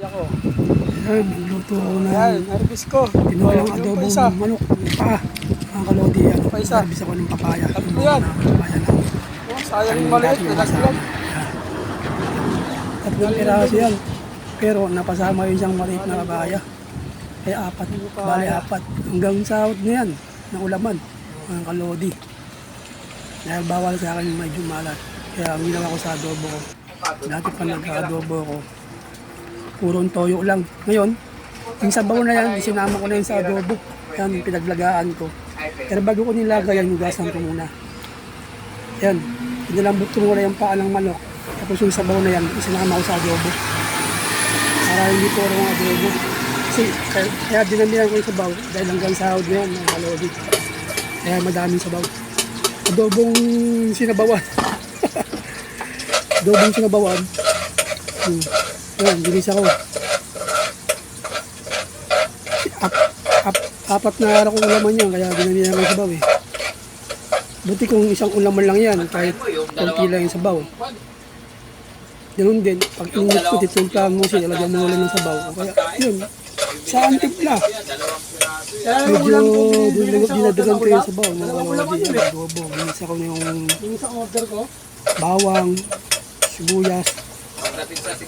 Ako. Ayan, luto ko na Ayan, harvest ko. tinolang Yung adobo isa. manok. Pa, mga kalodi yan. Pa isa. Harvest ako ng papaya. Tatlo yan. Papaya lang. Oh, sayang yung maliit. Nalaglag. Tatlong piraso yan. Pero napasama yung isang maliit na papaya. Kaya apat. Bali apat. Hanggang sahod na yan. Ng ulaman. Mga kalodi. Dahil bawal sa akin yung medyo malat. Kaya ang ginawa ko sa adobo ko. Dati pa nagka-adobo ko. Purong toyo lang. Ngayon, yung sabaw na yan, sinama ko na yun sa adobo. Yan, pinaglagaan ko. Pero bago ko nilagay yan, hugasan ko muna. Yan, pinalambot ko muna yung paa ng manok. Tapos yung sabaw na yan, isinama ko sa adobo. Para hindi puro ang adobo. Kasi kaya, kaya dinamihan ko yung sabaw dahil hanggang sahod na yan, mga kalodi. Kaya madaming sabaw. Adobong sinabawan. Adobong sinabawan. Hmm. Yan, bilis ako. Ap, ap, apat na araw kong ulaman yan, kaya dinamihan ko yung sabaw eh. Buti kung isang ulaman lang yan, kahit konti lang yung sabaw. Ganun din, pag init ko, titimplahan mo siya, ilagyan mo ulit ng sabaw. Kaya, yun, sa antipla. Medyo dinadagan ko yung sabaw. Mga kalawadi, yung adobo. Ginisa ko yung ko. bawang, sibuyas.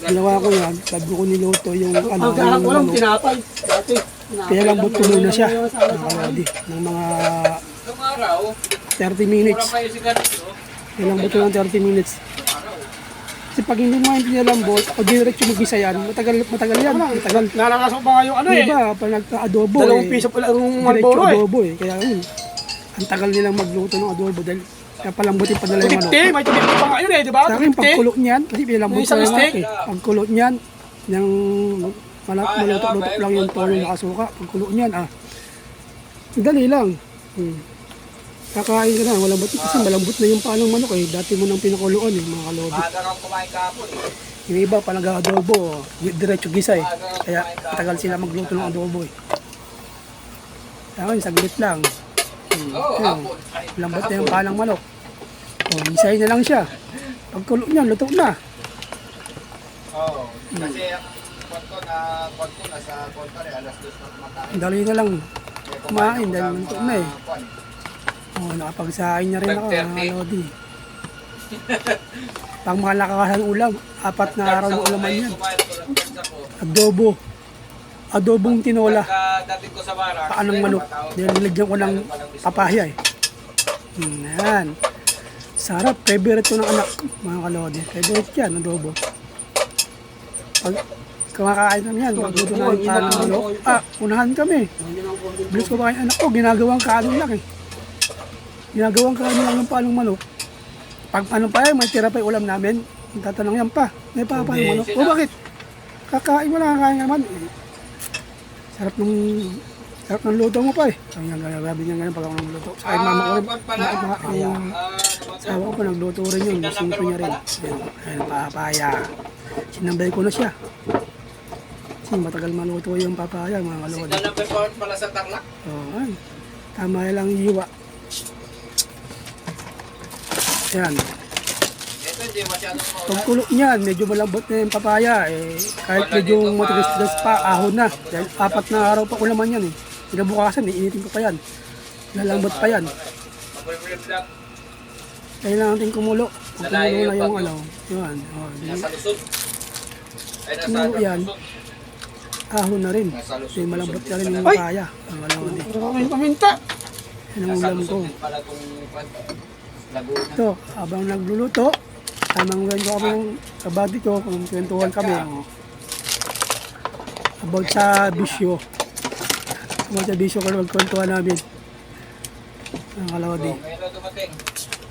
Ginawa ko yan, sabi ko niluto yung ano, Ang kahap yung walang tinapay. Dati. Kaya lang buto muna siya, mga kalawadi, ng mga 30 minutes. Kaya lang buto ng 30 minutes. Kasi pag hindi mo yung pinalambot, o diretso mag-isa yan, matagal, matagal yan, matagal. Nalakas pa nga yung ano eh. Diba, pag nagka-adobo Dalawang eh, piso pala ang Marlboro eh. adobo eh. Kaya yun, ang tagal nilang magluto ng adobo dahil kaya palambutin pa nila yung manok. 50, may tumiti pa nga yun eh, di ba? Sa akin, 50. pagkulo niyan, kasi pinalambot Yung isang ko yung steak. eh. Pagkulo niyan, yung malat, malutok-lutok lang yung toyo na kasuka. Pagkulo niyan, ah, dali lang. Hmm. Kakain ka na, malambot. Kasi malambot na yung palang manok eh. Dati mo nang pinakuluan eh, mga kalodi. Yung iba pa nag-adobo, diretso gisa eh. Kaya matagal sila magluto ng adobo eh. Sa akin, saglit lang. Hmm. Yun. Lambot na yung palang manok. O, isay na lang siya. Pagkulo niya, luto na. Oo. Kasi ang kwanto na kwanto na sa kwanto rin, alas dos na kumakain. Dali na lang kumain dahil luto na eh. kwan. O, nakapagsahin na rin ako, 5:30. mga lodi. Pang mga nakakasan ulam, apat na araw na ulaman yan. Adobo. Adobong tinola. Pagkadating ko sa bara, Paan ng manok. Nilagyan ko ng papaya eh. Hmm, yan. Sarap. Favorite ko ng anak mga kalodi. Favorite yan, adobo. Pag kumakain kami yan, magluto na yung paano ng manok. Ah, unahan kami. Bilis ko ba yung anak ko, ginagawang kanin lang eh. Ginagawang kanin lang ng palong manok. Pag ano pa yan, may tira pa yung ulam namin. Tatanong yan pa, may pa pa yung manok. O bakit? Kakain mo lang, kakain ka naman. Eh, sarap ng sarap ng luto mo pa eh. Ang nga nga grabe nga ganun pag ako nagluto. Sa akin mama ko rin, kwan pala. ma- ma- ang asawa ko nagluto rin yun. Gusto ko niya rin. Ayan, ayan, papaya. Sinambay ko na siya. Kasi matagal maluto yung papaya, mga kalod. Signal number one pala sa Tarlac. Oo, oh, tama lang yung hiwa. Yan. Pagkulo niyan, medyo malambot na yung papaya. Eh, kahit medyo matigas-tigas pa, ahon na. Dahil apat na araw pa ko naman yan eh. Kinabukasan, iinitin ko pa yan. Lalambot pa yan. Kailangan natin kumulo. Pag kumulo na yung ano, yun. Oh, Nasa Luzon. Ay, nasa Kumulo yan. Ahon na rin. Luzon. malambot na rin yung Ay! papaya. Ang malambot eh. Kami paminta? Yan ang Nasa ulam ko. Ito, habang nagluluto, tamang ganyan ko kami ng kabady ko, kung kwentuhan kami. About sa bisyo. About sa bisyo ko na magkwentuhan namin. Ang. Oh, na dumating.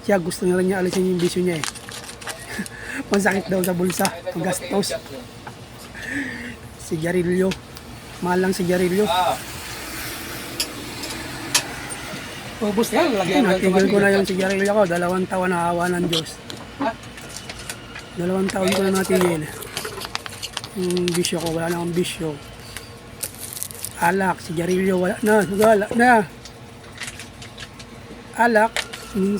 Siya gusto na rin niya alisin yung bisyo niya eh. Masakit daw sa bulsa, ang gastos. Sigarilyo. Mahal lang sigarilyo. Ah, Ubus lang. Natigil ko na yung sigarilyo ko, dalawang taon na awa ng Diyos. Dalawang taon ko na natigil. Yung bisyo ko, wala na akong bisyo. Alak, sigarilyo, wala na, wala na. Alak, humihi,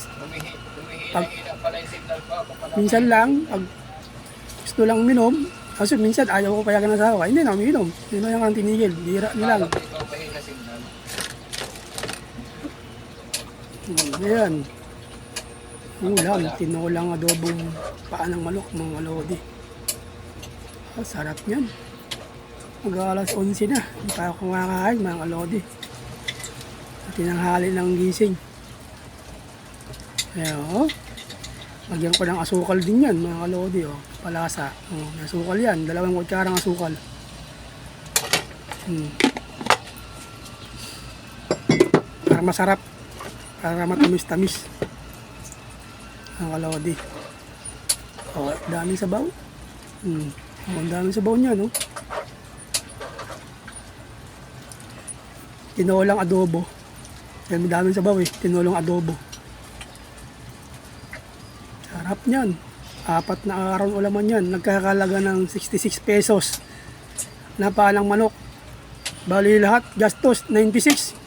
Pag- minsan lang, pag gusto lang minom, Kaso minsan ayaw ko payagan ng asawa. Hindi na, umiinom. Hindi na yung tinigil. Bira nilang. Ayan. Ulam, tinulang adobong paa ng manok, mga lodi. Ah, sarap niyan. Mag alas 11 na. Hindi pa ako kumakain, mga lodi. Tinanghali ng gising. Ayan, oh. Lagyan ko ng asukal din yan, mga lodi, oh. Palasa. Oh, asukal yan. Dalawang kutsarang asukal. Hmm. Para masarap. Para matamis-tamis. Ang kalodi. Oh, daming sabaw. Hmm. Oh, ang daming sabaw niya, no? Tinolang adobo. Yan, daming sabaw eh. Tinolang adobo. Sarap niyan. Apat na araw ulaman yan. Nagkakalaga ng 66 pesos. Napalang manok. Bali lahat, gastos 96.